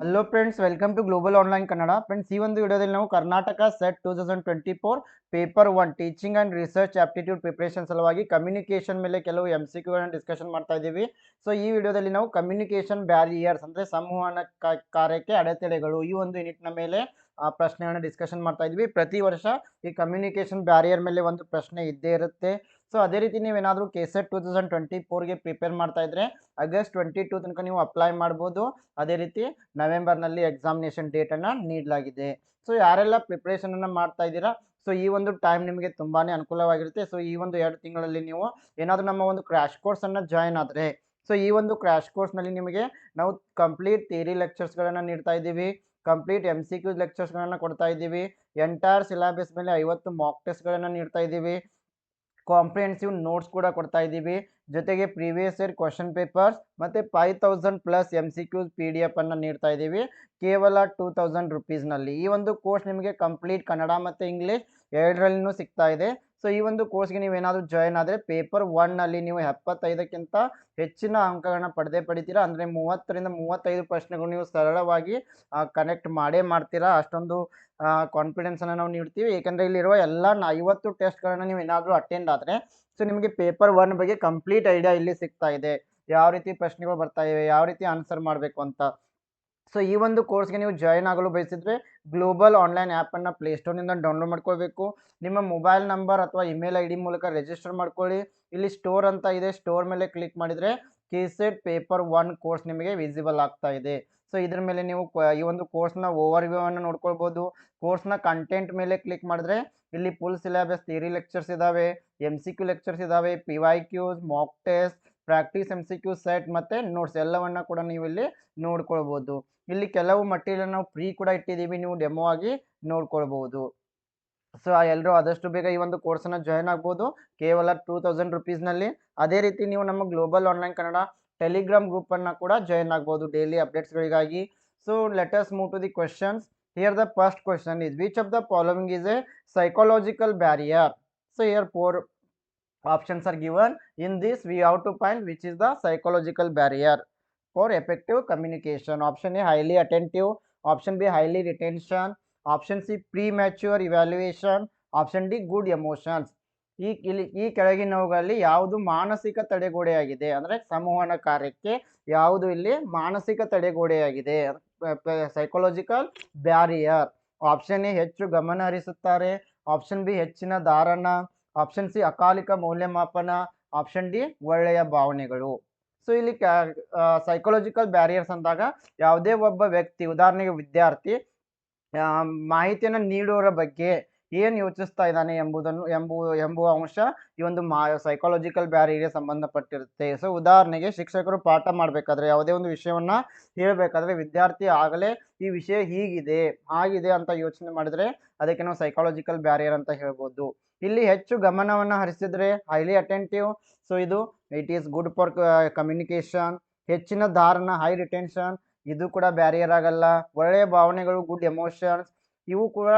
Hello friends welcome to global online Kannada friends ಈ ಒಂದು ವಿಡಿಯೋದಲ್ಲಿ ನಾವು Karnataka SET two thousand twenty four paper one teaching and research aptitude preparation ಸಲುವಾಗಿ communication ಮೇಲೆ ಕೆಲವು M C ಕ್ಯೂಗಳನ್ನು discussion ಮಾಡ್ತಾ ಇದ್ದೀವಿ ಸೊ ಈ ವಿಡಿಯೋದಲ್ಲಿ ನಾವು ಕಮ್ಯುನಿಕೇಷನ್ ಬ್ಯಾರಿಯರ್ಸ್ ಅಂದರೆ ಸಂವಹನ ಕಾರ್ಯಕ್ಕೆ ಅಡೆತಡೆಗಳು ಈ ಒಂದು ಯೂನಿಟ್ನ ಮೇಲೆ ಪ್ರಶ್ನೆಗಳನ್ನು ಡಿಸ್ಕಷನ್ ಮಾಡ್ತಾ ಇದ್ವಿ ಪ್ರತಿ ವರ್ಷ ಈ ಕಮ್ಯುನಿಕೇಷನ್ ಬ್ಯಾರಿಯರ್ ಮೇಲೆ ಒಂದು ಪ್ರಶ್ನೆ ಇದ್ದೇ ಇರುತ್ತೆ ಸೊ ಅದೇ ರೀತಿ ನೀವೇನಾದರೂ ಸೆಟ್ ಟೂ ತೌಸಂಡ್ ಟ್ವೆಂಟಿ ಫೋರ್ಗೆ ಪ್ರಿಪೇರ್ ಮಾಡ್ತಾ ಇದ್ದರೆ ಆಗಸ್ಟ್ ಟ್ವೆಂಟಿ ಟೂ ತನಕ ನೀವು ಅಪ್ಲೈ ಮಾಡ್ಬೋದು ಅದೇ ರೀತಿ ನವೆಂಬರ್ನಲ್ಲಿ ಎಕ್ಸಾಮಿನೇಷನ್ ಡೇಟನ್ನು ನೀಡಲಾಗಿದೆ ಸೊ ಯಾರೆಲ್ಲ ಪ್ರಿಪ್ರೇಷನನ್ನು ಮಾಡ್ತಾ ಇದ್ದೀರಾ ಸೊ ಈ ಒಂದು ಟೈಮ್ ನಿಮಗೆ ತುಂಬಾ ಅನುಕೂಲವಾಗಿರುತ್ತೆ ಸೊ ಈ ಒಂದು ಎರಡು ತಿಂಗಳಲ್ಲಿ ನೀವು ಏನಾದರೂ ನಮ್ಮ ಒಂದು ಕ್ರ್ಯಾಶ್ ಕೋರ್ಸನ್ನು ಜಾಯ್ನ್ ಆದರೆ ಸೊ ಈ ಒಂದು ಕ್ರ್ಯಾಶ್ ಕೋರ್ಸ್ನಲ್ಲಿ ನಿಮಗೆ ನಾವು ಕಂಪ್ಲೀಟ್ ಥಿಯರಿ ಲೆಕ್ಚರ್ಸ್ಗಳನ್ನು ನೀಡ್ತಾ ಇದ್ದೀವಿ ಕಂಪ್ಲೀಟ್ ಎಮ್ ಸಿ ಕ್ಯೂ ಲೆಕ್ಚರ್ಸ್ಗಳನ್ನು ಕೊಡ್ತಾ ಇದ್ದೀವಿ ಎಂಟೈರ್ ಸಿಲಾಬಸ್ ಮೇಲೆ ಐವತ್ತು ಮಾಕ್ ಟೆಸ್ಟ್ಗಳನ್ನು ನೀಡ್ತಾ ಇದ್ದೀವಿ ಕಾಂಪ್ರಿಹೆನ್ಸಿವ್ ನೋಟ್ಸ್ ಕೂಡ ಕೊಡ್ತಾ ಇದ್ದೀವಿ ಜೊತೆಗೆ ಪ್ರೀವಿಯಸ್ ಇಯರ್ ಕ್ವಶನ್ ಪೇಪರ್ಸ್ ಮತ್ತು five thousand plus M C Qs P D F ಅನ್ನು ನೀಡ್ತಾ ಇದ್ದೀವಿ ಕೇವಲ ಟೂ ತೌಸಂಡ್ ರುಪೀಸ್ನಲ್ಲಿ ಈ ಒಂದು ಕೋರ್ಸ್ ನಿಮಗೆ ಕಂಪ್ಲೀಟ್ ಕನ್ನಡ ಮತ್ತು ಇಂಗ್ಲೀಷ್ ಎರಡರಲ್ಲೂ ಸಿಗ್ತಾ ಇದೆ ಸೊ ಈ ಒಂದು ಕೋರ್ಸ್ಗೆ ನೀವೇನಾದರೂ ಜಾಯ್ನ್ ಆದರೆ ಪೇಪರ್ ಒನ್ನಲ್ಲಿ ನೀವು ಎಪ್ಪತ್ತೈದಕ್ಕಿಂತ ಹೆಚ್ಚಿನ ಅಂಕಗಳನ್ನ ಪಡೆದೇ ಪಡಿತೀರಾ ಅಂದರೆ ಮೂವತ್ತರಿಂದ ಮೂವತ್ತೈದು ಪ್ರಶ್ನೆಗಳು ನೀವು ಸರಳವಾಗಿ ಕನೆಕ್ಟ್ ಮಾಡೇ ಮಾಡ್ತೀರಾ ಅಷ್ಟೊಂದು ಕಾನ್ಫಿಡೆನ್ಸ್ ಕಾನ್ಫಿಡೆನ್ಸನ್ನು ನಾವು ನೀಡ್ತೀವಿ ಏಕೆಂದರೆ ಇಲ್ಲಿರುವ ಎಲ್ಲ ಐವತ್ತು ಟೆಸ್ಟ್ಗಳನ್ನು ನೀವು ಏನಾದರೂ ಅಟೆಂಡ್ ಆದರೆ ಸೊ ನಿಮಗೆ ಪೇಪರ್ ಒನ್ ಬಗ್ಗೆ ಕಂಪ್ಲೀಟ್ ಐಡಿಯಾ ಇಲ್ಲಿ ಸಿಗ್ತಾ ಇದೆ ಯಾವ ರೀತಿ ಪ್ರಶ್ನೆಗಳು ಬರ್ತಾ ಇವೆ ಯಾವ ರೀತಿ ಆನ್ಸರ್ ಮಾಡಬೇಕು ಅಂತ ಸೊ ಈ ಒಂದು ಕೋರ್ಸ್ಗೆ ನೀವು ಜಾಯಿನ್ ಆಗಲು ಬಯಸಿದರೆ ಗ್ಲೋಬಲ್ ಆನ್ಲೈನ್ ಆ್ಯಪನ್ನು ಪ್ಲೇಸ್ಟೋರ್ನಿಂದ ಡೌನ್ಲೋಡ್ ಮಾಡ್ಕೊಳ್ಬೇಕು ನಿಮ್ಮ ಮೊಬೈಲ್ ನಂಬರ್ ಅಥವಾ ಇಮೇಲ್ ಐ ಡಿ ಮೂಲಕ ರಿಜಿಸ್ಟರ್ ಮಾಡ್ಕೊಳ್ಳಿ ಇಲ್ಲಿ ಸ್ಟೋರ್ ಅಂತ ಇದೆ ಸ್ಟೋರ್ ಮೇಲೆ ಕ್ಲಿಕ್ ಮಾಡಿದರೆ ಸೆಟ್ ಪೇಪರ್ ಒನ್ ಕೋರ್ಸ್ ನಿಮಗೆ ವಿಸಿಬಲ್ ಆಗ್ತಾ ಇದೆ ಸೊ ಇದ್ರ ಮೇಲೆ ನೀವು ಈ ಒಂದು ಕೋರ್ಸ್ನ ಓವರ್ ವ್ಯೂ ಅನ್ನು ನೋಡ್ಕೊಳ್ಬೋದು ಕೋರ್ಸ್ನ ಕಂಟೆಂಟ್ ಮೇಲೆ ಕ್ಲಿಕ್ ಮಾಡಿದ್ರೆ ಇಲ್ಲಿ ಫುಲ್ ಸಿಲೆಬಸ್ ಥಿಯರಿ ಲೆಕ್ಚರ್ಸ್ ಇದಾವೆ ಎಮ್ ಸಿ ಕ್ಯೂ ಲೆಕ್ಚರ್ಸ್ ಇದಾವೆ P Y Qs mock test practice M C Q set ಮತ್ತು ನೋಟ್ಸ್ ಎಲ್ಲವನ್ನ ಕೂಡ ನೀವು ಇಲ್ಲಿ ನೋಡ್ಕೊಳ್ಬೋದು ಇಲ್ಲಿ ಕೆಲವು ಮಟೀರಿಯಲ್ ನಾವು ಫ್ರೀ ಕೂಡ ಇಟ್ಟಿದ್ದೀವಿ ನೀವು ಡೆಮೋ ಆಗಿ ನೋಡ್ಕೊಳ್ಬೋದು ಸೊ ಎಲ್ಲರೂ ಆದಷ್ಟು ಬೇಗ ಈ ಒಂದು ಕೋರ್ಸನ್ನು ಜಾಯ್ನ್ ಆಗ್ಬೋದು ಕೇವಲ ಟೂ ತೌಸಂಡ್ ರುಪೀಸ್ನಲ್ಲಿ ಅದೇ ರೀತಿ ನೀವು ನಮ್ಮ ಗ್ಲೋಬಲ್ ಆನ್ಲೈನ್ ಕನ್ನಡ ಟೆಲಿಗ್ರಾಮ್ ಗ್ರೂಪನ್ನು ಕೂಡ ಜಾಯ್ನ್ ಆಗ್ಬೋದು daily ಅಪ್ಡೇಟ್ಸ್ಗಳಿಗಾಗಿ so let's move to the questions here the first question is which of the following is a psychological barrier so here four options are given in this we have to find which is the psychological barrier for effective communication option a highly attentive option b highly retention option c premature evaluation option d good emotions ಈ ಇಲ್ಲಿ ಈ ಕೆಳಗಿನವುಗಳಲ್ಲಿ ಯಾವುದು ಮಾನಸಿಕ ತಡೆಗೋಡೆಯಾಗಿದೆ ಅಂದರೆ ಸಂವಹನ ಕಾರ್ಯಕ್ಕೆ ಯಾವುದು ಇಲ್ಲಿ ಮಾನಸಿಕ ತಡೆಗೋಡೆಯಾಗಿದೆ ಸೈಕೊಲಾಜಿಕಲ್ ಬ್ಯಾರಿಯರ್ ಆಪ್ಷನ್ ಎ ಹೆಚ್ಚು ಗಮನ ಹರಿಸುತ್ತಾರೆ ಆಪ್ಷನ್ ಬಿ ಹೆಚ್ಚಿನ ಧಾರಣ ಆಪ್ಷನ್ ಸಿ ಅಕಾಲಿಕ ಮೌಲ್ಯಮಾಪನ ಆಪ್ಷನ್ ಡಿ ಒಳ್ಳೆಯ ಭಾವನೆಗಳು ಸೊ ಇಲ್ಲಿ ಸೈಕೊಲಾಜಿಕಲ್ ಬ್ಯಾರಿಯರ್ಸ್ ಅಂದಾಗ ಯಾವುದೇ ಒಬ್ಬ ವ್ಯಕ್ತಿ ಉದಾಹರಣೆಗೆ ವಿದ್ಯಾರ್ಥಿ ಮಾಹಿತಿಯನ್ನು ನೀಡುವರ ಬಗ್ಗೆ ಏನು ಯೋಚಿಸ್ತಾ ಇದ್ದಾನೆ ಎಂಬುದನ್ನು ಎಂಬುವ ಎಂಬುವ ಅಂಶ ಈ ಒಂದು ಮಾ ಸೈಕಾಲಜಿಕಲ್ ಬ್ಯಾರಿಯರ್ಗೆ ಸಂಬಂಧಪಟ್ಟಿರುತ್ತೆ ಸೊ ಉದಾಹರಣೆಗೆ ಶಿಕ್ಷಕರು ಪಾಠ ಮಾಡಬೇಕಾದ್ರೆ ಯಾವುದೇ ಒಂದು ವಿಷಯವನ್ನ ಹೇಳಬೇಕಾದ್ರೆ ವಿದ್ಯಾರ್ಥಿ ಆಗಲೇ ಈ ವಿಷಯ ಹೀಗಿದೆ ಆಗಿದೆ ಅಂತ ಯೋಚನೆ ಮಾಡಿದ್ರೆ ಅದಕ್ಕೆ ನಾವು ಸೈಕಾಲಜಿಕಲ್ ಬ್ಯಾರಿಯರ್ ಅಂತ ಹೇಳ್ಬೋದು ಇಲ್ಲಿ ಹೆಚ್ಚು ಗಮನವನ್ನು ಹರಿಸಿದ್ರೆ ಹೈಲಿ ಅಟೆಂಟಿವ್ ಸೊ ಇದು it is good for communication ಹೆಚ್ಚಿನ ಧಾರಣ ಹೈ ರಿಟೆನ್ಷನ್ ಇದು ಕೂಡ ಬ್ಯಾರಿಯರ್ ಆಗಲ್ಲ ಒಳ್ಳೆಯ ಭಾವನೆಗಳು ಗುಡ್ ಎಮೋಷನ್ಸ್ ಇವು ಕೂಡ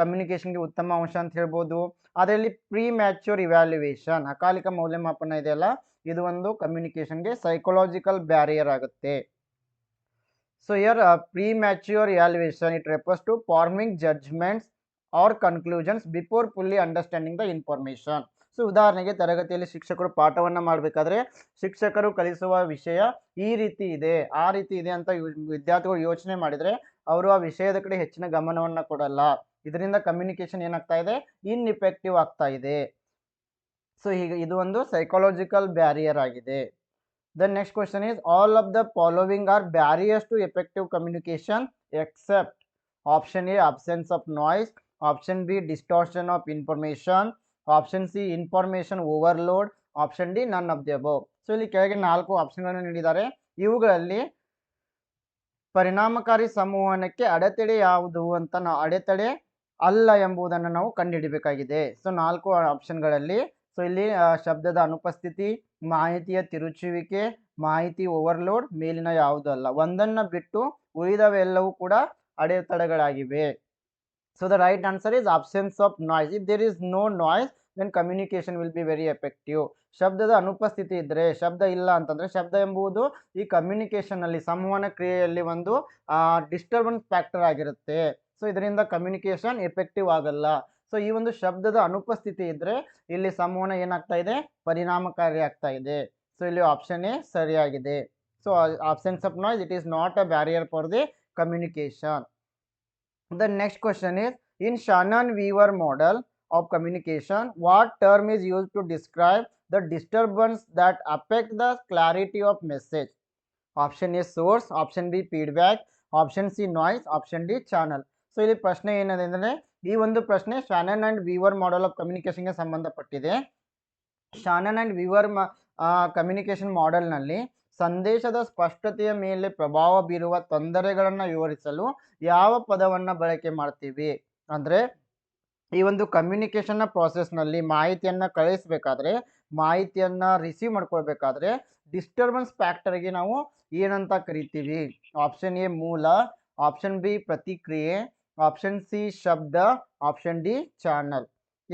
ಕಮ್ಯುನಿಕೇಷನ್ಗೆ ಉತ್ತಮ ಅಂಶ ಅಂತ ಹೇಳ್ಬೋದು ಅದರಲ್ಲಿ ಪ್ರೀ ಮ್ಯಾಚ್ಯೂರ್ ಇವ್ಯಾಲ್ಯುವೇಷನ್ ಅಕಾಲಿಕ ಮೌಲ್ಯಮಾಪನ ಇದೆಯಲ್ಲ ಇದು ಒಂದು ಕಮ್ಯುನಿಕೇಷನ್ಗೆ ಸೈಕೊಲಾಜಿಕಲ್ ಬ್ಯಾರಿಯರ್ ಆಗುತ್ತೆ so here premature evaluation it refers to forming judgments or conclusions before fully understanding the information so ಉದಾಹರಣೆಗೆ ತರಗತಿಯಲ್ಲಿ ಶಿಕ್ಷಕರು ಪಾಠವನ್ನು ಮಾಡಬೇಕಾದ್ರೆ ಶಿಕ್ಷಕರು ಕಲಿಸುವ ವಿಷಯ ಈ ರೀತಿ ಇದೆ ಆ ರೀತಿ ಇದೆ ಅಂತ ವಿದ್ಯಾರ್ಥಿಗಳು ಯೋಚನೆ ಮಾಡಿದರೆ ಅವರು ಆ ವಿಷಯದ ಕಡೆ ಹೆಚ್ಚಿನ ಗಮನವನ್ನು ಕೊಡಲ್ಲ ಇದರಿಂದ ಕಮ್ಯುನಿಕೇಶನ್ ಏನಾಗ್ತಾ ಇದೆ ಇನ್ಇಫೆಕ್ಟಿವ್ ಆಗ್ತಾ ಇದೆ ಸೊ ಹೀಗೆ ಇದು ಒಂದು ಸೈಕಾಲಜಿಕಲ್ ಬ್ಯಾರಿಯರ್ ಆಗಿದೆ then next question is all of the following are barriers to effective communication except option A absence of noise option B distortion of information option C information overload option D none of the above so ಇಲ್ಲಿ ಕೆಳಗೆ ನಾಲ್ಕು ಆಪ್ಷನ್ಗಳನ್ನು ನೀಡಿದ್ದಾರೆ ಇವುಗಳಲ್ಲಿ ಪರಿಣಾಮಕಾರಿ ಸಂವಹನಕ್ಕೆ ಅಡೆತಡೆ ಯಾವುದು ಅಂತ ನಾ ಅಡೆತಡೆ ಅಲ್ಲ ಎಂಬುದನ್ನು ನಾವು ಕಂಡುಹಿಡಬೇಕಾಗಿದೆ ಸೊ ನಾಲ್ಕು ಆಪ್ಷನ್ಗಳಲ್ಲಿ ಸೊ ಇಲ್ಲಿ ಶಬ್ದದ ಅನುಪಸ್ಥಿತಿ ಮಾಹಿತಿಯ ತಿರುಚುವಿಕೆ ಮಾಹಿತಿ ಓವರ್ಲೋಡ್ ಮೇಲಿನ ಯಾವುದೂ ಅಲ್ಲ ಒಂದನ್ನು ಬಿಟ್ಟು ಉಳಿದವೆಲ್ಲವೂ ಕೂಡ ಅಡೆತಡೆಗಳಾಗಿವೆ so the right answer is absence of noise if there is no noise then communication will be very effective ಶಬ್ದದ ಅನುಪಸ್ಥಿತಿ ಇದ್ದರೆ ಶಬ್ದ ಇಲ್ಲ ಅಂತಂದರೆ ಶಬ್ದ ಎಂಬುದು ಈ ಕಮ್ಯುನಿಕೇಷನಲ್ಲಿ ಸಂವಹನ ಕ್ರಿಯೆಯಲ್ಲಿ ಒಂದು ಡಿಸ್ಟರ್ಬೆನ್ಸ್ ಫ್ಯಾಕ್ಟರ್ ಆಗಿರುತ್ತೆ సో ఇదరిందా కమ్యూనికేషన్ ఎఫెక్టివ్ ఆగాల సో ఈ వొండు శబ్దద అనుపస్తితే ఉద్రే ఇల్లి సమోవన ఏన ఆక్తా ఇదే పరిణామ కార్య ఆక్తా ఇదే సో ఇల్లి option A సరియగیده so options of noise it is not a barrier for the communication the next question is in Shannon Weaver model of communication what term is used to describe the disturbance that affect the clarity of message option A source option B feedback option C noise option D channel so ಇಲ್ಲಿ ಪ್ರಶ್ನೆ ಏನಿದೆ ಅಂದರೆ ಈ ಒಂದು ಪ್ರಶ್ನೆ Shannon and Weaver model of ಗೆ ಸಂಬಂಧಪಟ್ಟಿದೆ Shannon and Weaver communication communication ಮಾಡೆಲ್ನಲ್ಲಿ ಸಂದೇಶದ ಸ್ಪಷ್ಟತೆಯ ಮೇಲೆ ಪ್ರಭಾವ ಬೀರುವ ತೊಂದರೆಗಳನ್ನು ವಿವರಿಸಲು ಯಾವ ಪದವನ್ನು ಬಳಕೆ ಮಾಡ್ತೀವಿ ಅಂದರೆ ಈ ಒಂದು ಕಮ್ಯುನಿಕೇಷನ್ನ ಪ್ರೋಸೆಸ್ನಲ್ಲಿ ಮಾಹಿತಿಯನ್ನು ಕಳಿಸಬೇಕಾದ್ರೆ ಮಾಹಿತಿಯನ್ನು ರಿಸೀವ್ ಮಾಡ್ಕೊಳ್ಬೇಕಾದ್ರೆ ಡಿಸ್ಟರ್ಬೆನ್ಸ್ ಫ್ಯಾಕ್ಟರ್ಗೆ ನಾವು ಏನಂತ ಕರಿತೀವಿ ಆಪ್ಷನ್ ಎ ಮೂಲ ಆಪ್ಷನ್ ಬಿ ಪ್ರತಿಕ್ರಿಯೆ ಆಪ್ಷನ್ ಸಿ ಶಬ್ದ option D channel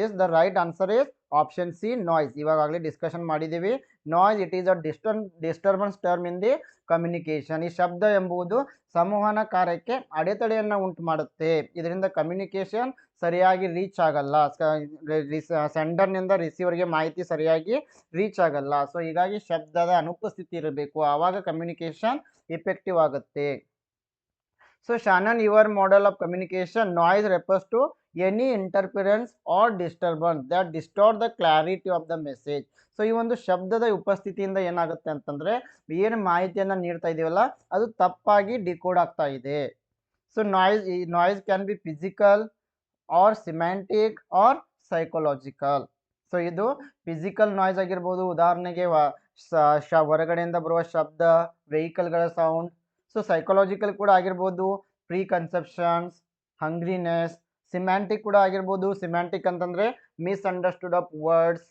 is the right answer is option C noise ಇವಾಗಲೇ ಡಿಸ್ಕಷನ್ ಮಾಡಿದ್ದೀವಿ noise it is a distur disturbance term in the communication ಈ ಶಬ್ದ ಎಂಬುದು ಸಂವಹನ ಕಾರ್ಯಕ್ಕೆ ಅಡೆತಡೆಯನ್ನು ಉಂಟು ಮಾಡುತ್ತೆ ಇದರಿಂದ ಕಮ್ಯುನಿಕೇಷನ್ ಸರಿಯಾಗಿ ರೀಚ್ ಆಗಲ್ಲ ಸೆಂಡರ್ನಿಂದ ರಿಸೀವರ್ಗೆ ಮಾಹಿತಿ ಸರಿಯಾಗಿ ರೀಚ್ ಆಗಲ್ಲ ಸೊ ಹೀಗಾಗಿ ಶಬ್ದದ ಅನುಪಸ್ಥಿತಿ ಇರಬೇಕು ಆವಾಗ ಕಮ್ಯುನಿಕೇಷನ್ ಎಫೆಕ್ಟಿವ್ ಆಗುತ್ತೆ So Shannon, your model of communication noise refers to any interference or disturbance that distort the clarity of the message. So ಈ ಒಂದು ಶಬ್ದದ ಉಪಸ್ಥಿತಿಯಿಂದ ಏನಾಗುತ್ತೆ ಅಂತಂದರೆ ಏನು ಮಾಹಿತಿಯನ್ನು ನೀಡ್ತಾ ಇದೀವಲ್ಲ ಅದು ತಪ್ಪಾಗಿ ಡಿಕೋಡ್ ಆಗ್ತಾ ಇದೆ ಸೊ ನಾಯ್ಸ್ ಈ noise can be physical or semantic or psychological so ಇದು ಫಿಸಿಕಲ್ ನಾಯ್ಸ್ ಆಗಿರ್ಬೋದು ಉದಾಹರಣೆಗೆ ಹೊರಗಡೆಯಿಂದ ಬರುವ ಶಬ್ದ ವೆಹಿಕಲ್ಗಳ ಸೌಂಡ್ ಸೊ ಸೈಕೊಲಾಜಿಕಲ್ ಕೂಡ ಆಗಿರ್ಬೋದು ಪ್ರೀ ಕನ್ಸೆಪ್ಷನ್ಸ್ ಹಂಗ್ರಿನೆಸ್ ಸಿಮ್ಯಾಂಟಿಕ್ ಕೂಡ ಆಗಿರ್ಬೋದು ಸಿಮ್ಯಾಂಟಿಕ್ ಅಂತಂದರೆ misunderstood of words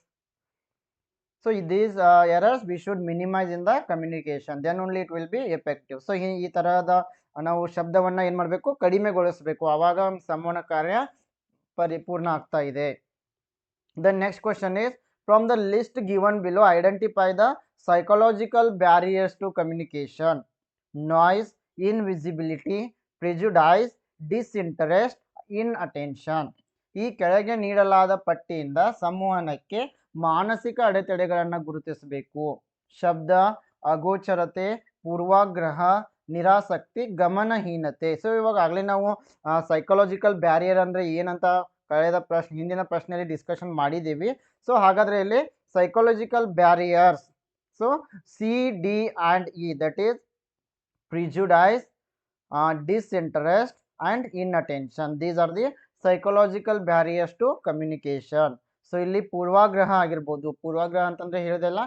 so these errors we should minimise in the communication then only it will be effective so ಈ ತರಹದ ನಾವು ಶಬ್ದವನ್ನು ಏನು ಮಾಡಬೇಕು ಕಡಿಮೆಗೊಳಿಸಬೇಕು ಆವಾಗ ಸಂವಹನ ಕಾರ್ಯ ಪರಿಪೂರ್ಣ ಆಗ್ತಾ ಇದೆ then next question is from the list given below identify the psychological barriers to communication noise, invisibility, prejudice, disinterest inattention ಈ ಕೆಳಗೆ ನೀಡಲಾದ ಪಟ್ಟಿಯಿಂದ ಸಂವಹನಕ್ಕೆ ಮಾನಸಿಕ ಅಡೆತಡೆಗಳನ್ನು ಗುರುತಿಸಬೇಕು ಶಬ್ದ ಅಗೋಚರತೆ ಪೂರ್ವಾಗ್ರಹ ನಿರಾಸಕ್ತಿ ಗಮನಹೀನತೆ ಸೊ ಇವಾಗ ಆಗಲೇ ನಾವು ಸೈಕಲಾಜಿಕಲ್ ಬ್ಯಾರಿಯರ್ ಅಂದರೆ ಏನಂತ ಕಳೆದ ಪ್ರಶ್ನೆ ಹಿಂದಿನ ಪ್ರಶ್ನೆಯಲ್ಲಿ ಡಿಸ್ಕಷನ್ ಮಾಡಿದ್ದೀವಿ ಸೊ ಹಾಗಾದರೆ ಇಲ್ಲಿ psychological barriers so C D and E that is prejudice, uh, disinterest and inattention. These are the psychological barriers to communication so ಇಲ್ಲಿ ಪೂರ್ವಾಗ್ರಹ ಆಗಿರ್ಬೋದು ಪೂರ್ವಾಗ್ರಹ ಅಂತಂದ್ರೆ ಹೇಳಿದೆಲ್ಲ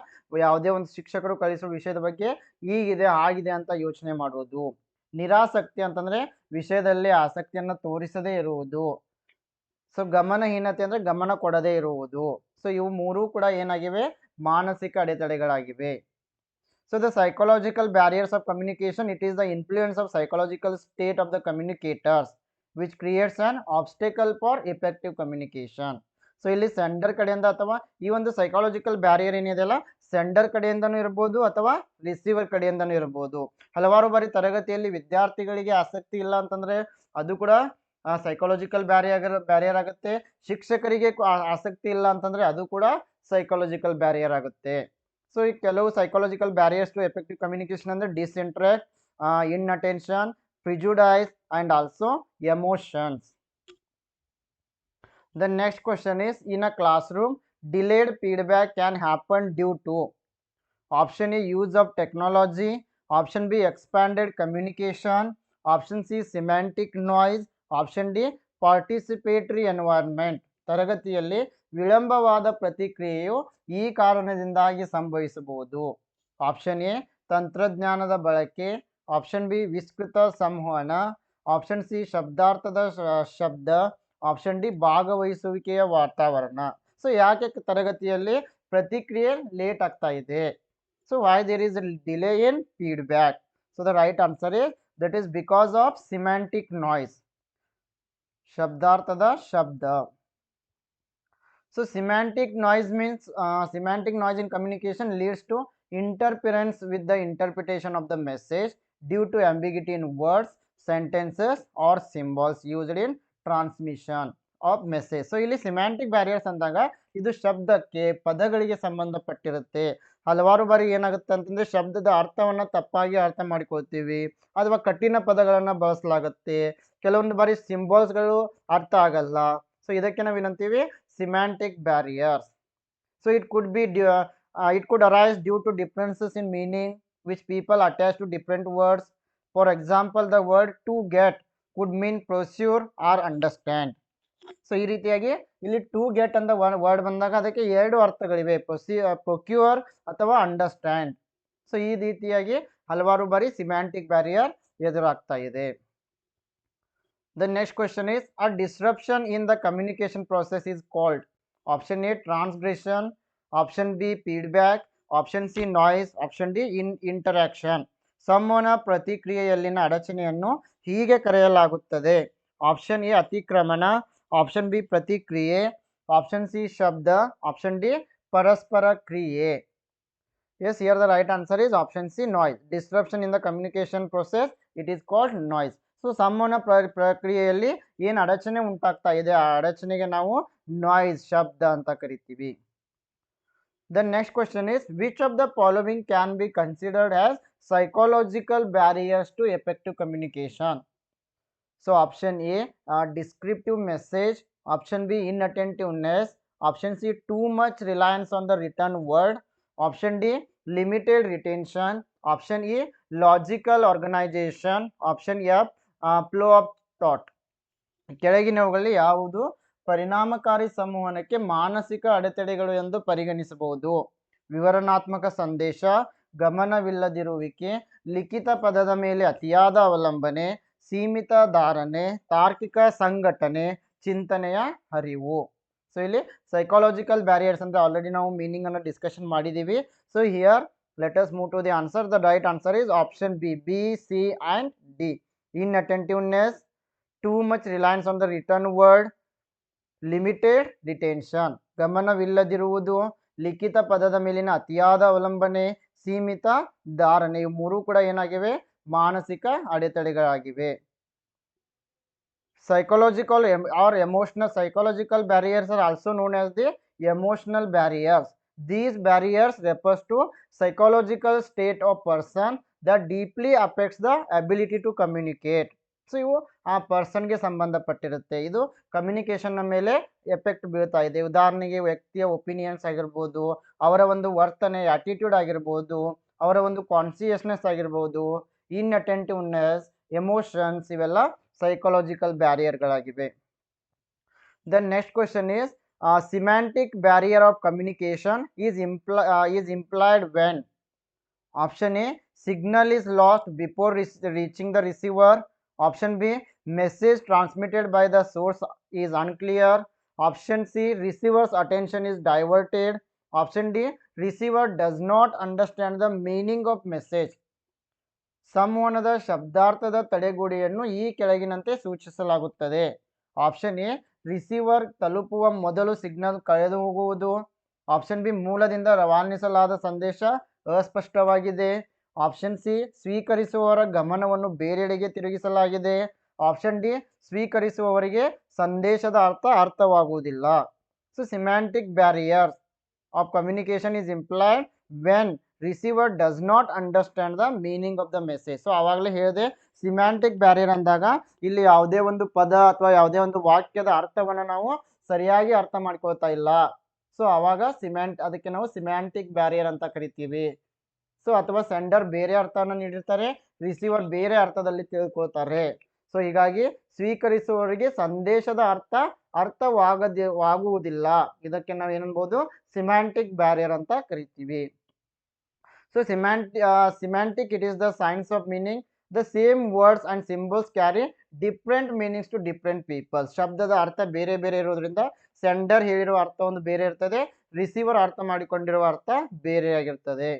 ಯಾವುದೇ ಒಂದು ಶಿಕ್ಷಕರು ಕಲಿಸುವ ವಿಷಯದ ಬಗ್ಗೆ ಈಗಿದೆ ಆಗಿದೆ ಅಂತ ಯೋಚನೆ ಮಾಡುವುದು ನಿರಾಸಕ್ತಿ ಅಂತಂದ್ರೆ ವಿಷಯದಲ್ಲಿ ಆಸಕ್ತಿಯನ್ನು ತೋರಿಸದೇ ಇರುವುದು ಸೊ ಗಮನಹೀನತೆ ಅಂದ್ರೆ ಗಮನ ಕೊಡದೇ ಇರುವುದು ಸೊ ಇವು ಮೂರೂ ಕೂಡ ಏನಾಗಿವೆ ಮಾನಸಿಕ ಅಡೆತಡೆಗಳಾಗಿವೆ So the psychological barriers of communication, it is the influence of psychological state of the communicators which creates an obstacle for effective communication. So ಇಲ್ಲಿ ಸೆಂಡರ್ ಕಡೆಯಿಂದ ಅಥವಾ ಈ ಒಂದು ಸೈಕಾಲಜಿಕಲ್ ಬ್ಯಾರಿಯರ್ ಏನಿದೆಯಲ್ಲ ಸೆಂಡರ್ ಕಡೆಯಿಂದನೂ ಇರ್ಬೋದು ಅಥವಾ ರಿಸೀವರ್ ಕಡೆಯಿಂದನೂ ಇರ್ಬೋದು ಹಲವಾರು ಬಾರಿ ತರಗತಿಯಲ್ಲಿ ವಿದ್ಯಾರ್ಥಿಗಳಿಗೆ ಆಸಕ್ತಿ ಇಲ್ಲ ಅಂತಂದರೆ ಅದು ಕೂಡ ಸೈಕಾಲಜಿಕಲ್ ಬ್ಯಾರಿಯರ್ ಬ್ಯಾರಿಯರ್ ಆಗುತ್ತೆ ಶಿಕ್ಷಕರಿಗೆ ಆಸಕ್ತಿ ಇಲ್ಲ ಅಂತಂದರೆ ಅದು ಕೂಡ ಸೈಕಾಲಜಿಕಲ್ ಬ್ಯಾರಿಯರ್ ಆಗುತ್ತೆ ಸೊ ಈ ಕೆಲವು psychological barriers to effective communication ಅಂದರೆ disinterest inattention prejudice and also emotions the next question is in a classroom delayed feedback can happen due to option A use of technology option B expanded communication option C semantic noise option D participatory environment ತರಗತಿಯಲ್ಲಿ ವಿಳಂಬವಾದ ಪ್ರತಿಕ್ರಿಯೆಯು ಈ ಕಾರಣದಿಂದಾಗಿ ಸಂಭವಿಸಬಹುದು option A ತಂತ್ರಜ್ಞಾನದ ಬಳಕೆ option B ವಿಸ್ತೃತ ಸಂವಹನ ಆಪ್ಷನ್ ಸಿ ಶಬ್ದಾರ್ಥದ ಶಬ್ದ ಆಪ್ಷನ್ ಡಿ ಭಾಗವಹಿಸುವಿಕೆಯ ವಾತಾವರಣ ಸೊ ಯಾಕೆ ತರಗತಿಯಲ್ಲಿ ಪ್ರತಿಕ್ರಿಯೆ ಲೇಟ್ ಆಗ್ತಾ ಇದೆ so why there is delay in feedback so the right answer is that is because of semantic noise ಶಬ್ದಾರ್ಥದ ಶಬ್ದ So semantic noise means uh, semantic noise in communication leads to interference with the interpretation of the message due to ambiguity in words, sentences or symbols used in transmission of message so ಇಲ್ಲಿ semantic barriers ಅಂದಾಗ ಇದು ಶಬ್ದಕ್ಕೆ ಪದಗಳಿಗೆ ಸಂಬಂಧಪಟ್ಟಿರುತ್ತೆ ಹಲವಾರು ಬಾರಿ ಏನಾಗುತ್ತೆ ಅಂತಂದ್ರೆ ಶಬ್ದದ ಅರ್ಥವನ್ನು ತಪ್ಪಾಗಿ ಅರ್ಥ ಮಾಡ್ಕೊಳ್ತೀವಿ ಅಥವಾ ಕಠಿಣ ಪದಗಳನ್ನು ಬಳಸಲಾಗುತ್ತೆ ಕೆಲವೊಂದು ಬಾರಿ ಸಿಂಬಾಲ್ಸ್ಗಳು ಅರ್ಥ ಆಗಲ್ಲ ಸೊ ಇದಕ್ಕೆ ನಾವೇನಂತೀವಿ semantic barriers. So it could be uh, it could arise due to differences in meaning which people attach to different words. For example, the word to get could mean procure or understand. So ಈ ರೀತಿಯಾಗಿ ಇಲ್ಲಿ to get ಅಂತ word ಬಂದಾಗ ಅದಕ್ಕೆ ಎರಡು ಅರ್ಥಗಳಿವೆ ಪ್ರೊಸಿ procure ಅಥವಾ ಅಂಡರ್ಸ್ಟ್ಯಾಂಡ್ ಸೊ ಈ ರೀತಿಯಾಗಿ ಹಲವಾರು ಬಾರಿ ಸಿಮ್ಯಾಂಟಿಕ್ ಬ್ಯಾರಿಯರ್ ಎದುರಾಗ್ತಾ ಇದೆ The next question is a disruption in the communication process is called option A transgression, option B feedback, option C noise, option D in interaction. ಸಂವಹನ ಪ್ರತಿಕ್ರಿಯೆಯಲ್ಲಿನ ಅಡಚಣೆಯನ್ನು ಹೀಗೆ ಕರೆಯಲಾಗುತ್ತದೆ ಆಪ್ಷನ್ ಎ ಅತಿಕ್ರಮಣ ಆಪ್ಷನ್ ಬಿ ಪ್ರತಿಕ್ರಿಯೆ option C ಶಬ್ದ option D ಪರಸ್ಪರ ಕ್ರಿಯೆ yes here the right answer is option C noise disruption in the communication process it is called noise सो संवन प्र प्रक्रिय ऐन अड़चने उंटाता है अड़चने ना नॉय शब्द अंत करती next question is which of the following can be considered as psychological barriers to effective communication so option A descriptive message option B inattentiveness option C too much reliance on the written word option D limited retention option E logical organisation option F flow of thought ಕೆಳಗಿನವುಗಳಲ್ಲಿ ಯಾವುದು ಪರಿಣಾಮಕಾರಿ ಸಂವಹನಕ್ಕೆ ಮಾನಸಿಕ ಅಡೆತಡೆಗಳು ಎಂದು ಪರಿಗಣಿಸಬಹುದು ವಿವರಣಾತ್ಮಕ ಸಂದೇಶ ಗಮನವಿಲ್ಲದಿರುವಿಕೆ ಲಿಖಿತ ಪದದ ಮೇಲೆ ಅತಿಯಾದ ಅವಲಂಬನೆ ಸೀಮಿತ ಧಾರಣೆ ತಾರ್ಕಿಕ ಸಂಘಟನೆ ಚಿಂತನೆಯ ಹರಿವು ಸೊ ಇಲ್ಲಿ ಸೈಕಾಲಜಿಕಲ್ ಬ್ಯಾರಿಯರ್ಸ್ ಅಂದರೆ ಆಲ್ರೆಡಿ ನಾವು ಮೀನಿಂಗ್ ಅನ್ನು ಡಿಸ್ಕಷನ್ ಮಾಡಿದ್ದೀವಿ so here let us move to the answer the right answer is option B B C and D inattentiveness too much reliance on the written word limited detention ಗಮನವಿಲ್ಲದಿರುವುದು ಲಿಖಿತ ಪದದ ಮೇಲಿನ ಅತಿಯಾದ ಅವಲಂಬನೆ ಸೀಮಿತ ಧಾರಣೆ ಇವು ಮೂರೂ ಕೂಡ ಏನಾಗಿವೆ ಮಾನಸಿಕ ಅಡೆತಡೆಗಳಾಗಿವೆ psychological or emotional psychological barriers are also known as the emotional barriers these barriers refers to psychological state of person the deeply affects the ability to communicate so ಇವು ಆ ಪರ್ಸನ್ಗೆ ಸಂಬಂಧಪಟ್ಟಿರುತ್ತೆ ಇದು ಕಮ್ಯುನಿಕೇಷನ್ನ ಮೇಲೆ ಎಫೆಕ್ಟ್ ಬೀಳ್ತಾ ಇದೆ ಉದಾಹರಣೆಗೆ ವ್ಯಕ್ತಿಯ ಒಪಿನಿಯನ್ಸ್ ಆಗಿರ್ಬೋದು ಅವರ ಒಂದು ವರ್ತನೆ ಆಟಿಟ್ಯೂಡ್ ಆಗಿರ್ಬೋದು ಅವರ ಒಂದು ಕಾನ್ಸಿಯಸ್ನೆಸ್ ಆಗಿರ್ಬೋದು ಇನ್ ಅಟೆಂಟಿವ್ನೆಸ್ ಎಮೋಷನ್ಸ್ ಇವೆಲ್ಲ psychological ಬ್ಯಾರಿಯರ್ಗಳಾಗಿವೆ then next question is semantic barrier of communication is impl is implied when option A signal is lost before reaching the receiver option b message transmitted by the source is unclear option c receiver's attention is diverted option d receiver does not understand the meaning of message ಸಂವಹನದ ಶಬ್ದಾರ್ಥದ ತಡೆಗೋಡೆಯನ್ನು ಈ ಕೆಳಗಿನಂತೆ ಸೂಚಿಸಲಾಗುತ್ತದೆ option A receiver ತಲುಪುವ ಮೊದಲು signal ಕಳೆದು ಹೋಗುವುದು option B ಮೂಲದಿಂದ ರವಾನಿಸಲಾದ ಸಂದೇಶ ಅಸ್ಪಷ್ಟವಾಗಿದೆ ಆಪ್ಷನ್ ಸಿ ಸ್ವೀಕರಿಸುವವರ ಗಮನವನ್ನು ಬೇರೆಡೆಗೆ ತಿರುಗಿಸಲಾಗಿದೆ ಆಪ್ಷನ್ ಡಿ ಸ್ವೀಕರಿಸುವವರಿಗೆ ಸಂದೇಶದ ಅರ್ಥ ಅರ್ಥವಾಗುವುದಿಲ್ಲ so semantic barriers of communication is implied when receiver does not understand the meaning of the message so ಆವಾಗಲೇ ಹೇಳಿದೆ ಸಿಮ್ಯಾಂಟಿಕ್ ಬ್ಯಾರಿಯರ್ ಅಂದಾಗ ಇಲ್ಲಿ ಯಾವುದೇ ಒಂದು ಪದ ಅಥವಾ ಯಾವುದೇ ಒಂದು ವಾಕ್ಯದ ಅರ್ಥವನ್ನು ನಾವು ಸರಿಯಾಗಿ ಅರ್ಥ ಮಾಡ್ಕೊಳ್ತಾ ಇಲ್ಲ ಸೊ ಆವಾಗ ಸಿಮ್ಯಾಂಟ್ ಅದಕ್ಕೆ ನಾವು ಸಿಮ್ಯಾಂಟಿಕ್ ಬ್ಯಾರಿಯರ್ ಅಂತ ಕರಿತೀವಿ ಸೊ ಅಥವಾ ಸೆಂಡರ್ ಬೇರೆ ಅರ್ಥವನ್ನು ನೀಡಿರ್ತಾರೆ ರಿಸೀವರ್ ಬೇರೆ ಅರ್ಥದಲ್ಲಿ ತಿಳ್ಕೊಳ್ತಾರೆ ಸೊ ಹೀಗಾಗಿ ಸ್ವೀಕರಿಸುವವರಿಗೆ ಸಂದೇಶದ ಅರ್ಥ ಅರ್ಥವಾಗದೆ ಇದಕ್ಕೆ ನಾವು ಏನನ್ಬೋದು ಸಿಮ್ಯಾಂಟಿಕ್ ಬ್ಯಾರಿಯರ್ ಅಂತ ಕರಿತೀವಿ so semanti semantic it is the science of meaning the same words and symbols carry different meanings to different peoples ಶಬ್ದದ ಅರ್ಥ ಬೇರೆ ಬೇರೆ ಇರೋದ್ರಿಂದ ಸೆಂಡರ್ ಹೇಳಿರುವ ಅರ್ಥ ಒಂದು ಬೇರೆ ಇರ್ತದೆ ರಿಸೀವರ್ ಅರ್ಥ ಮಾಡಿಕೊಂಡಿರುವ ಅರ್ಥ ಬೇರೆಯಾಗಿರ್ತದೆ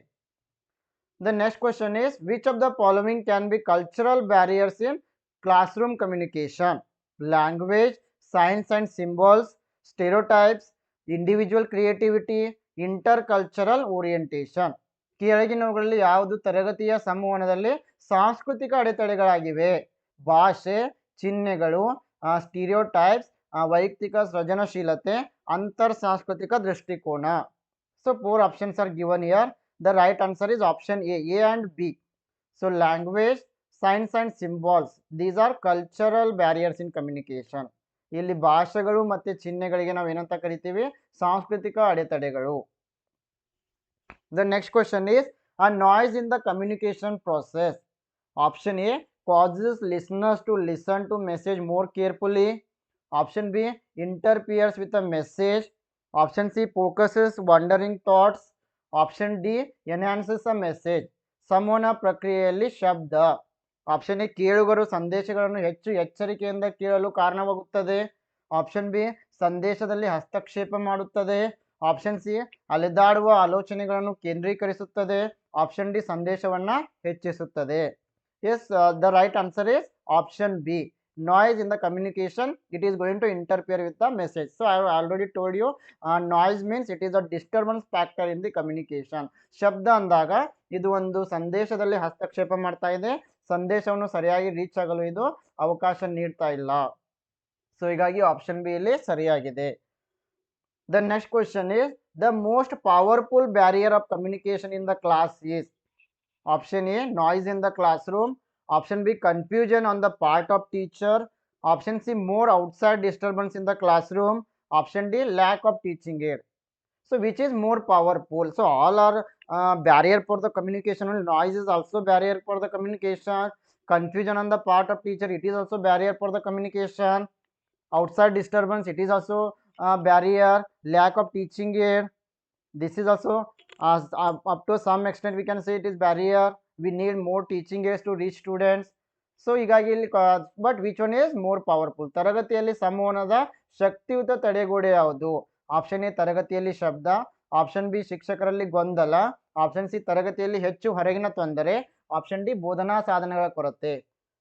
The next question is which of the following can be cultural barriers in classroom communication? Language, signs and symbols, stereotypes, individual creativity intercultural orientation ಕೆಳಗಿನವುಗಳಲ್ಲಿ ಯಾವುದು ತರಗತಿಯ ಸಂವಹನದಲ್ಲಿ ಸಾಂಸ್ಕೃತಿಕ ಅಡೆತಡೆಗಳಾಗಿವೆ ಭಾಷೆ ಚಿಹ್ನೆಗಳು ಸ್ಟೀರಿಯೋಟೈಪ್ಸ್ ವೈಯಕ್ತಿಕ ಸೃಜನಶೀಲತೆ ಅಂತರ್ ಸಾಂಸ್ಕೃತಿಕ ದೃಷ್ಟಿಕೋನ so four options are given here The right answer is option A, A and B. So language, signs and symbols these are cultural barriers in communication ಇಲ್ಲಿ ಭಾಷೆಗಳು ಮತ್ತು ಚಿಹ್ನೆಗಳಿಗೆ ನಾವು ಏನಂತ ಕರಿತೀವಿ ಸಾಂಸ್ಕೃತಿಕ ಅಡೆತಡೆಗಳು the next question is a noise in the communication process option A causes listeners to listen to message more carefully option B interferes with a message option C focuses wandering thoughts option D enhances a message ಸಂವಹನ ಪ್ರಕ್ರಿಯೆಯಲ್ಲಿ ಶಬ್ದ option A ಕೇಳುಗರು ಸಂದೇಶಗಳನ್ನು ಹೆಚ್ಚು ಎಚ್ಚರಿಕೆಯಿಂದ ಕೇಳಲು ಕಾರಣವಾಗುತ್ತದೆ option B ಸಂದೇಶದಲ್ಲಿ ಹಸ್ತಕ್ಷೇಪ ಮಾಡುತ್ತದೆ ಆಪ್ಷನ್ ಸಿ ಅಲೆದಾಡುವ ಆಲೋಚನೆಗಳನ್ನು ಕೇಂದ್ರೀಕರಿಸುತ್ತದೆ ಆಪ್ಷನ್ ಡಿ ಸಂದೇಶವನ್ನು ಹೆಚ್ಚಿಸುತ್ತದೆ yes the right answer is option B noise in the communication it is going to interfere with the message so i have already told you uh, noise means it is a disturbance factor in the communication shabda andaga idu ondu sandeshadalli hastakshepa martta ide sandeshavannu sariyagi reach agalu idu avakasha neertta illa so igagi option b illi sariyagide the next question is the most powerful barrier of communication in the class is option a noise in the classroom Option B, confusion on the part of teacher. Option C, more outside disturbance in the classroom. Option D, lack of teaching aid. So which is more powerful? So all are uh, barrier for the communication. Noise is also barrier for the communication. Confusion on the part of teacher, it is also barrier for the communication. Outside disturbance, it is also uh, barrier. Lack of teaching aid. This is also uh, uh up to some extent we can say it is barrier we need more teaching aids to reach students so ಹೀಗಾಗಿ ಇಲ್ಲಿ but which one is more powerful ತರಗತಿಯಲ್ಲಿ ಸಂವಹನದ ಶಕ್ತಿಯುತ ತಡೆಗೋಡೆ ಯಾವುದು option A ತರಗತಿಯಲ್ಲಿ ಶಬ್ದ option B ಶಿಕ್ಷಕರಲ್ಲಿ ಗೊಂದಲ ಆಪ್ಷನ್ ಸಿ ತರಗತಿಯಲ್ಲಿ ಹೆಚ್ಚು ಹೊರಗಿನ ತೊಂದರೆ ಆಪ್ಷನ್ ಡಿ ಬೋಧನಾ ಸಾಧನಗಳ ಕೊರತೆ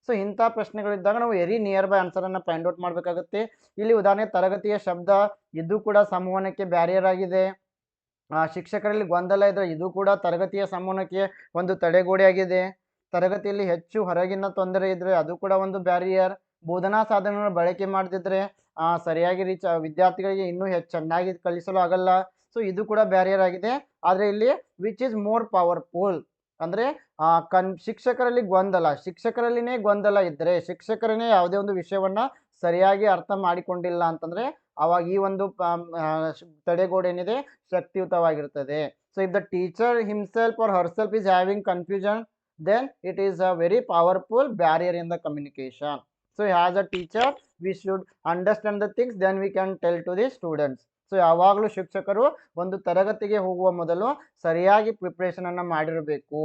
ಸೊ ಇಂಥ ಪ್ರಶ್ನೆಗಳಿದ್ದಾಗ ನಾವು ಎರಿ ನಿಯರ್ ಬೈ ಆನ್ಸರನ್ನು ಫೈಂಡ್ ಔಟ್ ಮಾಡಬೇಕಾಗುತ್ತೆ ಇಲ್ಲಿ ಉದಾಹರಣೆ ತರಗತಿಯ ಶಬ್ದ ಇದು ಕೂಡ ಸಂವಹನಕ್ಕೆ ಬ್ಯಾರಿಯರ್ ಆಗಿದೆ ಶಿಕ್ಷಕರಲ್ಲಿ ಗೊಂದಲ ಇದ್ದರೆ ಇದು ಕೂಡ ತರಗತಿಯ ಸಮೂಹಕ್ಕೆ ಒಂದು ತಡೆಗೋಡೆಯಾಗಿದೆ ತರಗತಿಯಲ್ಲಿ ಹೆಚ್ಚು ಹೊರಗಿನ ತೊಂದರೆ ಇದ್ದರೆ ಅದು ಕೂಡ ಒಂದು ಬ್ಯಾರಿಯರ್ ಬೋಧನಾ ಸಾಧನಗಳನ್ನು ಬಳಕೆ ಮಾಡದಿದ್ದರೆ ಸರಿಯಾಗಿ ರೀಚ್ ವಿದ್ಯಾರ್ಥಿಗಳಿಗೆ ಇನ್ನೂ ಹೆಚ್ಚು ಚೆನ್ನಾಗಿ ಕಲಿಸಲು ಆಗಲ್ಲ ಸೊ ಇದು ಕೂಡ ಬ್ಯಾರಿಯರ್ ಆಗಿದೆ ಆದರೆ ಇಲ್ಲಿ ವಿಚ್ ಈಸ್ ಮೋರ್ ಪವರ್ಫುಲ್ ಅಂದರೆ ಕನ್ ಶಿಕ್ಷಕರಲ್ಲಿ ಗೊಂದಲ ಶಿಕ್ಷಕರಲ್ಲಿನೇ ಗೊಂದಲ ಇದ್ದರೆ ಶಿಕ್ಷಕರನ್ನೇ ಯಾವುದೇ ಒಂದು ವಿಷಯವನ್ನು ಸರಿಯಾಗಿ ಅರ್ಥ ಮಾಡಿಕೊಂಡಿಲ್ಲ ಅಂತಂದ್ರೆ ಅವಾಗ ಈ ಒಂದು ತಡೆಗೋಡೆ ಏನಿದೆ ಶಕ್ತಿಯುತವಾಗಿರ್ತದೆ so if the teacher himself or herself is having confusion then it is a very powerful barrier in the communication so as a teacher we should understand the things then we can tell to the students so ಯಾವಾಗಲೂ ಶಿಕ್ಷಕರು ಒಂದು ತರಗತಿಗೆ ಹೋಗುವ ಮೊದಲು ಸರಿಯಾಗಿ ಅನ್ನು ಮಾಡಿರಬೇಕು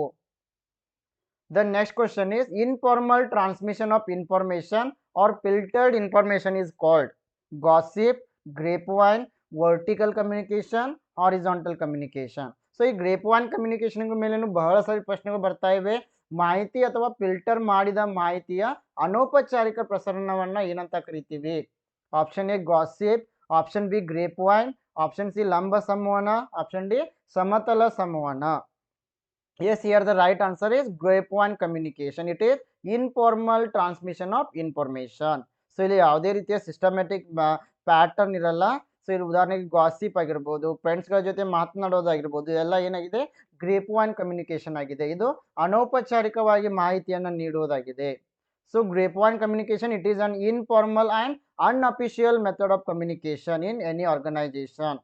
the next question is informal transmission of information और filtered information is called gossip grapevine vertical communication horizontal communication so grapevine कम्युनिकेशनಕ್ಕೆ ಮೇಲೆನು ಬಹಳಸಾರಿ ಪ್ರಶ್ನೆಗಳು ಬರ್ತಾಯಿವೆ ಮಾಹಿತಿ ಅಥವಾ 필ಟರ್ ಮಾಡಿದ ಮಾಹಿತಿಯ ಅನೋಪಚಾರಿಕ ಪ್ರಸರಣವನ್ನು ಏನಂತ ಕರೀತೀವಿ option A gossip option B grapevine option C ಲಂಬ ಸಮೂಹನ ಆಪ್ಷನ್ ಡಿ ಸಮತಲ ಸಮೂಹನ yes here the right answer is grape one communication it is informal transmission of information so ಇಲ್ಲಿ ಯಾವುದೇ ರೀತಿಯ ಸಿಸ್ಟಮ್ಯಾಟಿಕ್ ಪ್ಯಾಟರ್ನ್ ಇರಲ್ಲ ಸೊ ಇಲ್ಲಿ ಉದಾಹರಣೆಗೆ ಗಾಸಿಪ್ ಆಗಿರ್ಬೋದು ಫ್ರೆಂಡ್ಸ್ಗಳ ಜೊತೆ ಮಾತನಾಡೋದಾಗಿರ್ಬೋದು ಎಲ್ಲ ಏನಾಗಿದೆ ಗ್ರೇಪ್ ಒನ್ ಕಮ್ಯುನಿಕೇಷನ್ ಆಗಿದೆ ಇದು ಅನೌಪಚಾರಿಕವಾಗಿ ಮಾಹಿತಿಯನ್ನು ನೀಡುವುದಾಗಿದೆ so grapevine communication it is an informal and unofficial method of communication in any organisation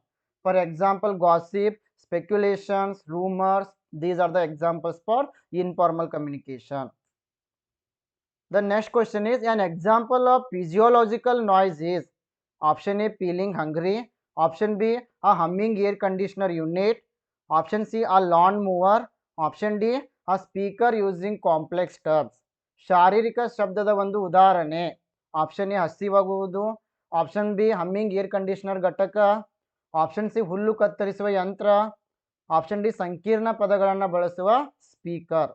for example gossip speculations rumours these are the examples for informal communication. The next question is an example of physiological noise is option A feeling hungry, option B a humming air conditioner unit, option C a lawn mower, option D a speaker using complex terms. ಶಾರೀರಿಕ ಶಬ್ದದ ಒಂದು ಉದಾಹರಣೆ option A ಹಸಿವಾಗುವುದು option B humming air conditioner ಘಟಕ option C ಹುಲ್ಲು ಕತ್ತರಿಸುವ ಯಂತ್ರ option D ಸಂಕೀರ್ಣ ಪದಗಳನ್ನು ಬಳಸುವ speaker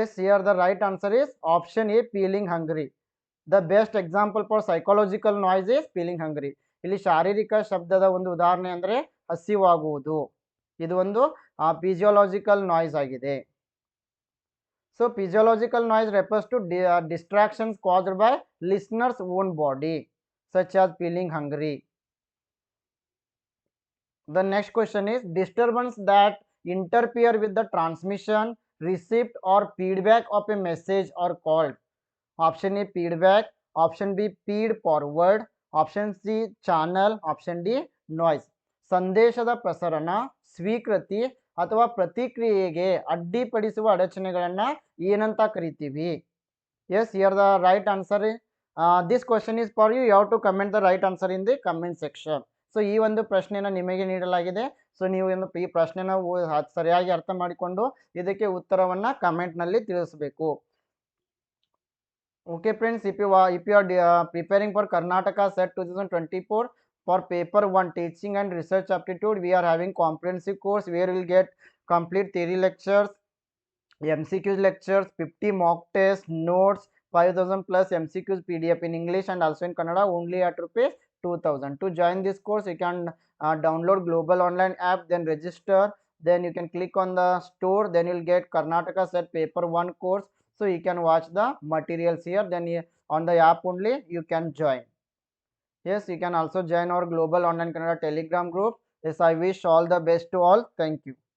S here the right answer is option A feeling hungry the best example for psychological noise is feeling hungry ಇಲ್ಲಿ ಶಾರೀರಿಕ ಶಬ್ದದ ಒಂದು ಉದಾಹರಣೆ ಅಂದರೆ ಹಸಿವಾಗುವುದು ಇದು ಒಂದು ಫಿಜಿಯೋಲಾಜಿಕಲ್ ನಾಯ್ಸ್ ಆಗಿದೆ so physiological noise refers to the distractions caused by listeners own body such as feeling hungry The next question is disturbance that interfere with the transmission, receipt or feedback of a message or call. Option A feedback, option B feed forward, option C channel, option D noise. ಸಂದೇಶದ ಪ್ರಸರಣ ಸ್ವೀಕೃತಿ ಅಥವಾ ಪ್ರತಿಕ್ರಿಯೆಗೆ ಅಡ್ಡಿಪಡಿಸುವ ಅಡಚಣೆಗಳನ್ನು ಏನಂತ ಕರಿತೀವಿ yes here the right answer this question is for you ಯಾವ to comment the right answer in the comment section so ಈ ಒಂದು ಪ್ರಶ್ನೆಯನ್ನು ನಿಮಗೆ ನೀಡಲಾಗಿದೆ ಸೊ ನೀವು ಏನು ಈ ಪ್ರಶ್ನೆನ ಸರಿಯಾಗಿ ಅರ್ಥ ಮಾಡಿಕೊಂಡು ಇದಕ್ಕೆ ಉತ್ತರವನ್ನು ಕಮೆಂಟ್ನಲ್ಲಿ ತಿಳಿಸಬೇಕು okay friends if you if you are preparing for Karnataka SET two thousand twenty four for paper one teaching and research aptitude we are having comprehensive course where will get complete theory lectures M C Qs lectures fifty mock test notes five thousand plus M C Qs P D F in English and also in Kannada only at rupees 2000 to join this course you can uh, download global online app then register then you can click on the store then you'll get karnataka set paper one course so you can watch the materials here then uh, on the app only you can join yes you can also join our global online canada telegram group yes i wish all the best to all thank you